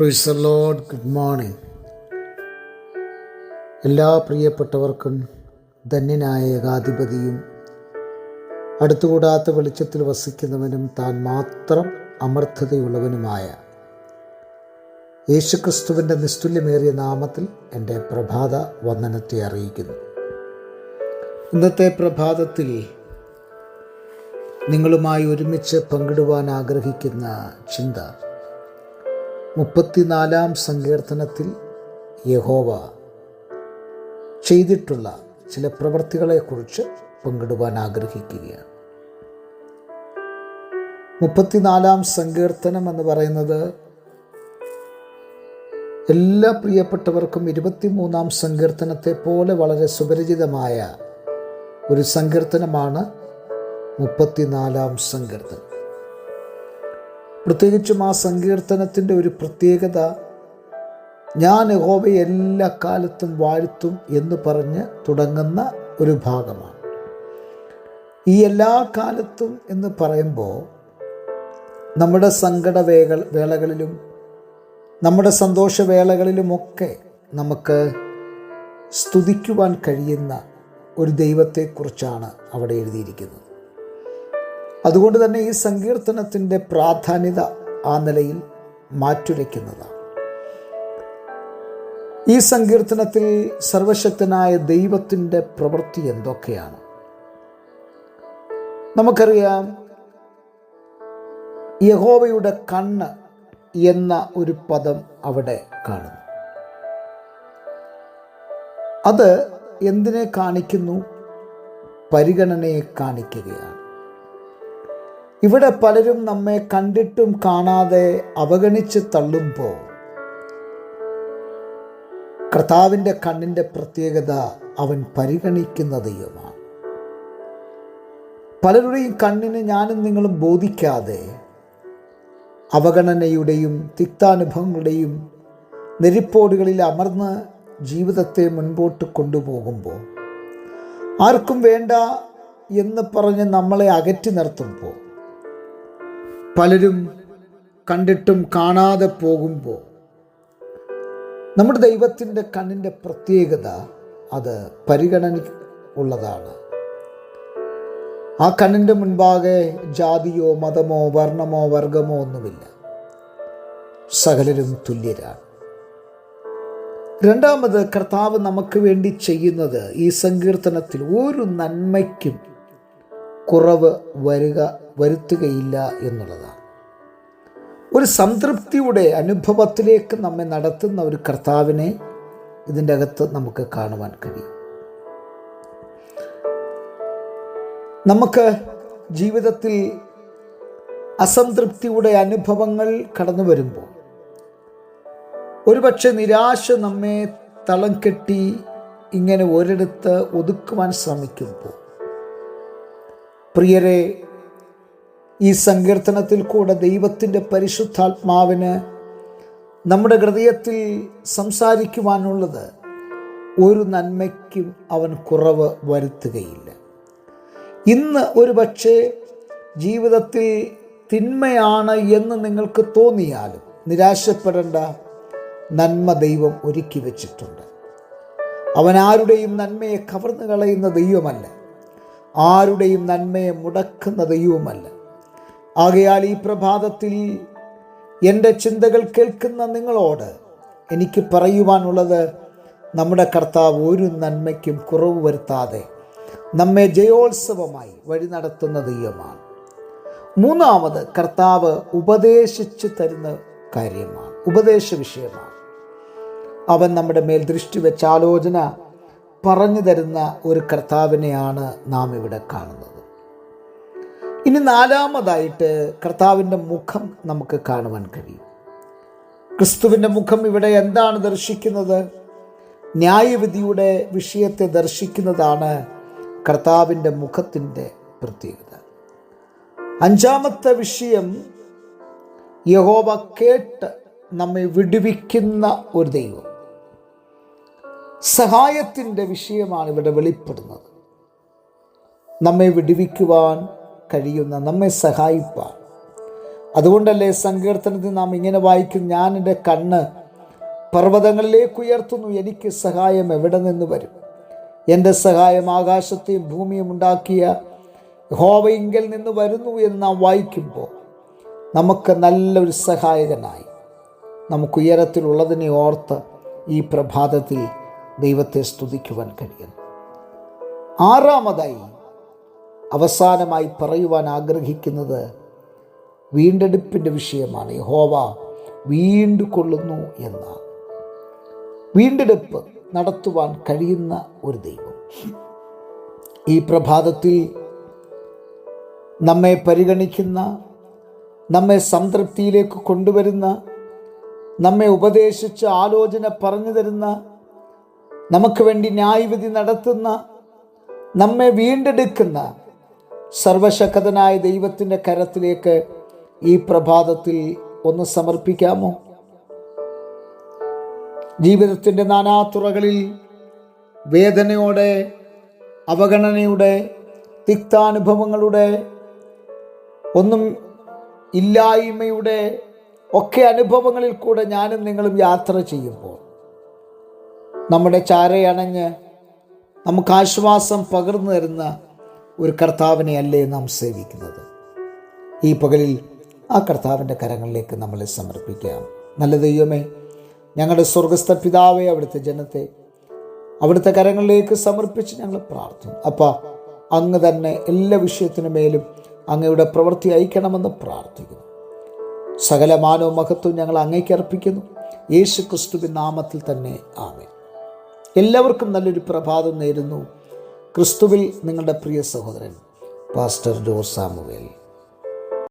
Professor load good morning എല്ലാ പ്രിയപ്പെട്ടവർക്കും ധന്യനായ ഏകാധിപതിയും അടുത്തുകൂടാത്ത വെളിച്ചത്തിൽ വസിക്കുന്നവനും താൻ മാത്രം അമർത്ഥതയുള്ളവനുമായ യേശുക്രിസ്തുവിന്റെ നിസ്തുല്യമേറിയ നാമത്തിൽ എന്റെ പ്രഭാത വന്ദനത്തെ അറിയിക്കുന്നു. ഇന്നത്തെ പ്രഭാതത്തിൽ നിങ്ങളുമായി ഒരുമിച്ച് പങ്കിടുവാൻ ആഗ്രഹിക്കുന്ന ചിന്ത മുപ്പത്തിനാലാം സങ്കീർത്തനത്തിൽ യഹോവ ചെയ്തിട്ടുള്ള ചില പ്രവൃത്തികളെക്കുറിച്ച് പങ്കിടുവാൻ ആഗ്രഹിക്കുകയാണ്. മുപ്പത്തിനാലാം സങ്കീർത്തനം എന്ന് പറയുന്നത് എല്ലാ പ്രിയപ്പെട്ടവർക്കും ഇരുപത്തിമൂന്നാം സങ്കീർത്തനത്തെ പോലെ വളരെ സുപരിചിതമായ ഒരു സങ്കീർത്തനമാണ് മുപ്പത്തിനാലാം സങ്കീർത്തനം. പ്രത്യേകിച്ചും ആ സങ്കീർത്തനത്തിന്റെ ഒരു പ്രത്യേകത ഞാൻ യഹോവയെ എല്ലാ കാലത്തും വാഴ്ത്തും എന്ന് പറഞ്ഞ് തുടങ്ങുന്ന ഒരു ഭാഗമാണ്. ഈ എല്ലാ കാലത്തും എന്ന് പറയുമ്പോൾ നമ്മുടെ സങ്കട വേകൾ വേളകളിലും നമ്മുടെ സന്തോഷവേളകളിലുമൊക്കെ നമുക്ക് സ്തുതിക്കുവാൻ കഴിയുന്ന ഒരു ദൈവത്തെക്കുറിച്ചാണ് അവിടെ എഴുതിയിരിക്കുന്നത്. അതുകൊണ്ട് തന്നെ ഈ സങ്കീർത്തനത്തിന്റെ പ്രാധാന്യത ആ നിലയിൽ മാറ്റുരയ്ക്കുന്നതാണ്. ഈ സങ്കീർത്തനത്തിൽ സർവശക്തനായ ദൈവത്തിന്റെ പ്രവൃത്തി എന്തൊക്കെയാണ്? നമുക്കറിയാം യഹോവയുടെ കണ്ണ് എന്ന ഒരു പദം അവിടെ കാണുന്നു. അത് എന്തിനെ കാണിക്കുന്നു? പരിഗണനയെ കാണിക്കുകയാണ്. ഇവിടെ പലരും നമ്മെ കണ്ടിട്ടും കാണാതെ അവഗണിച്ച് തള്ളുമ്പോൾ കർത്താവിന്റെ കണ്ണിന്റെ പ്രത്യേകത അവൻ പരിഗണിക്കുന്ന ദൈവമാണ്. പലരുടെയും കണ്ണിന് ഞാനും നിങ്ങളും ബോധിക്കാതെ അവഗണനയുടെയും തിക്താനുഭവങ്ങളുടെയും നെരിപ്പോടുകളിൽ അമർന്ന് ജീവിതത്തെ മുൻപോട്ട് കൊണ്ടുപോകുമ്പോൾ ആർക്കും വേണ്ട എന്ന് പറഞ്ഞ് നമ്മളെ അകറ്റി നിർത്തുമ്പോൾ പലരും കണ്ടിട്ടും കാണാതെ പോകുമ്പോൾ നമ്മുടെ ദൈവത്തിന്റെ കണ്ണിന്റെ പ്രത്യേകത അത് പരിഗണന ഉള്ളതാണ്. ആ കണ്ണിന്റെ മുൻപാകെ ജാതിയോ മതമോ വർണമോ വർഗമോ ഒന്നുമില്ല. സകലരും തുല്യരാണ്. രണ്ടാമത് കർത്താവ് നമുക്ക് വേണ്ടി ചെയ്യുന്നത് ഈ സങ്കീർത്തനത്തിൽ ഒരു നന്മയ്ക്കും കുറവ് വരിക വരുത്തുകയില്ല എന്നുള്ളതാണ്. ഒരു സംതൃപ്തിയുടെ അനുഭവത്തിലേക്ക് നമ്മെ നടത്തുന്ന ഒരു കർത്താവിനെ ഇതിന്റെ അകത്ത് നമുക്ക് കാണുവാൻ കഴിയും. നമുക്ക് ജീവിതത്തിൽ അസംതൃപ്തിയുടെ അനുഭവങ്ങൾ കടന്നു വരുമ്പോൾ ഒരുപക്ഷെ നിരാശ നമ്മെ തളം കെട്ടി ഇങ്ങനെ ഒരിടത്ത് ഒതുക്കുവാൻ ശ്രമിക്കുമ്പോൾ പ്രിയരെ ഈ സങ്കീർത്തനത്തിൽ കൂടെ ദൈവത്തിന്റെ പരിശുദ്ധാത്മാവിന് നമ്മുടെ ഹൃദയത്തിൽ സംസാരിക്കുവാനുള്ളത് ഒരു നന്മയ്ക്കും അവൻ കുറവ് വരുത്തുകയില്ല. ഇന്ന് ഒരു പക്ഷേ ജീവിതത്തിൽ തിന്മയാണ് എന്ന് നിങ്ങൾക്ക് തോന്നിയാലും നിരാശപ്പെടേണ്ട നന്മ ദൈവം ഒരുക്കി വച്ചിട്ടുണ്ട്. അവൻ ആരുടെയും നന്മയെ കവർന്നു കളയുന്ന ദൈവമല്ല ആരുടെയും നന്മയെ മുടക്കുന്ന ദൈവമല്ല. ആകയാൽ ഈ പ്രഭാതത്തിൽ എന്റെ ചിന്തകൾ കേൾക്കുന്ന നിങ്ങളോട് എനിക്ക് പറയുവാനുള്ളത് നമ്മുടെ കർത്താവ് ഒരു നന്മയ്ക്കും കുറവ് വരുത്താതെ നമ്മെ ജയോത്സവമായി വഴി നടത്തുന്ന ദൈവമാണ്. മൂന്നാമത് കർത്താവ് ഉപദേശിച്ച് തരുന്ന കാര്യമാണ്. ഉപദേശ വിഷയമാണ്. അവൻ നമ്മുടെ മേൽ ദൃഷ്ടി വെച്ച ആലോചന പറഞ്ഞു തരുന്ന ഒരു കർത്താവിനെയാണ് നാം ഇവിടെ കാണുന്നത്. ഇനി നാലാമതായിട്ട് കർത്താവിന്റെ മുഖം നമുക്ക് കാണുവാൻ കഴിയും. ക്രിസ്തുവിന്റെ മുഖം ഇവിടെ എന്താണ് ദർശിക്കുന്നത്? ന്യായവിധിയുടെ വിഷയത്തെ ദർശിക്കുന്നതാണ് കർത്താവിന്റെ മുഖത്തിന്റെ പ്രത്യേകത. അഞ്ചാമത്തെ വിഷയം യഹോവ കേട്ട് നമ്മെ വിടുവിക്കുന്ന ഒരു ദൈവം. സഹായത്തിന്റെ വിഷയമാണ് ഇവിടെ വെളിപ്പെടുന്നത്. നമ്മെ വിടുവിക്കുവാൻ കഴിയുന്ന നമ്മെ സഹായിപ്പ അതുകൊണ്ടല്ലേ സങ്കീർത്തനത്തിൽ നാം ഇങ്ങനെ വായിക്കും ഞാൻ എന്റെ കണ്ണ് പർവതങ്ങളിലേക്ക് ഉയർത്തുന്നു എനിക്ക് സഹായം എവിടെ നിന്ന് വരും? എന്റെ സഹായം ആകാശത്തെയും ഭൂമിയും ഉണ്ടാക്കിയ ഹോവയിങ്കൽ നിന്ന് വരുന്നു എന്ന് നാം വായിക്കുമ്പോൾ നമുക്ക് നല്ലൊരു സഹായകനായി നമുക്ക് ഉയരത്തിലുള്ളതിനെ ഓർത്ത് ഈ പ്രഭാതത്തിൽ ദൈവത്തെ സ്തുതിക്കുവാൻ കഴിയുന്നു. ആറാമതായി അവസാനമായി പറയുവാൻ ആഗ്രഹിക്കുന്നത് വീണ്ടെടുപ്പിന്റെ വിഷയമാണ്. യഹോവ വീണ്ടു എന്നാണ്. വീണ്ടെടുപ്പ് നടത്തുവാൻ കഴിയുന്ന ഒരു ദൈവം. ഈ പ്രഭാതത്തിൽ നമ്മെ പരിഗണിക്കുന്ന നമ്മെ സംതൃപ്തിയിലേക്ക് കൊണ്ടുവരുന്ന നമ്മെ ഉപദേശിച്ച് ആലോചന പറഞ്ഞു തരുന്ന നമുക്ക് വേണ്ടി ന്യായവിധി നടത്തുന്ന നമ്മെ വീണ്ടെടുക്കുന്ന സർവശക്തനായ ദൈവത്തിന്റെ കരത്തിലേക്ക് ഈ പ്രഭാതത്തിൽ ഒന്ന് സമർപ്പിക്കാമോ? ജീവിതത്തിന്റെ നാനാതുറകളിൽ വേദനയോടെ അവഗണനയുടെ തിക്താനുഭവങ്ങളുടെ ഒന്നും ഇല്ലായ്മയുടെ ഒക്കെ അനുഭവങ്ങളിൽ കൂടെ ഞാനും നിങ്ങളും യാത്ര ചെയ്യുമ്പോൾ നമ്മുടെ ചാരയണഞ്ഞ് നമുക്ക് ആശ്വാസം പകർന്നു തരുന്ന ഒരു കർത്താവിനെ അല്ലേ നാം സേവിക്കുന്നത്? ഈ പകലിൽ ആ കർത്താവിന്റെ കരങ്ങളിലേക്ക് നമ്മളെ സമർപ്പിക്കാം. നല്ല ദൈവമേ ഞങ്ങളുടെ സ്വർഗസ്ഥ പിതാവെ അവിടുത്തെ ജനത്തെ അവിടുത്തെ കരങ്ങളിലേക്ക് സമർപ്പിച്ച് ഞങ്ങൾ പ്രാർത്ഥിക്കും. അപ്പ അങ്ങ് തന്നെ എല്ലാ വിഷയത്തിനു മേലും അങ്ങയുടെ പ്രവൃത്തി അയക്കണമെന്ന് പ്രാർത്ഥിക്കുന്നു. സകല മാനവും മഹത്വവും ഞങ്ങൾ അങ്ങേക്ക് അർപ്പിക്കുന്നു. യേശു ക്രിസ്തുവിൻ നാമത്തിൽ തന്നെ ആമേ എല്ലാവർക്കും നല്ലൊരു പ്രഭാതം നേരുന്നു. ക്രിസ്തുവിൽ നിങ്ങളുടെ പ്രിയ സഹോദരൻ പാസ്റ്റർ ജോസ് സാമുവേൽ.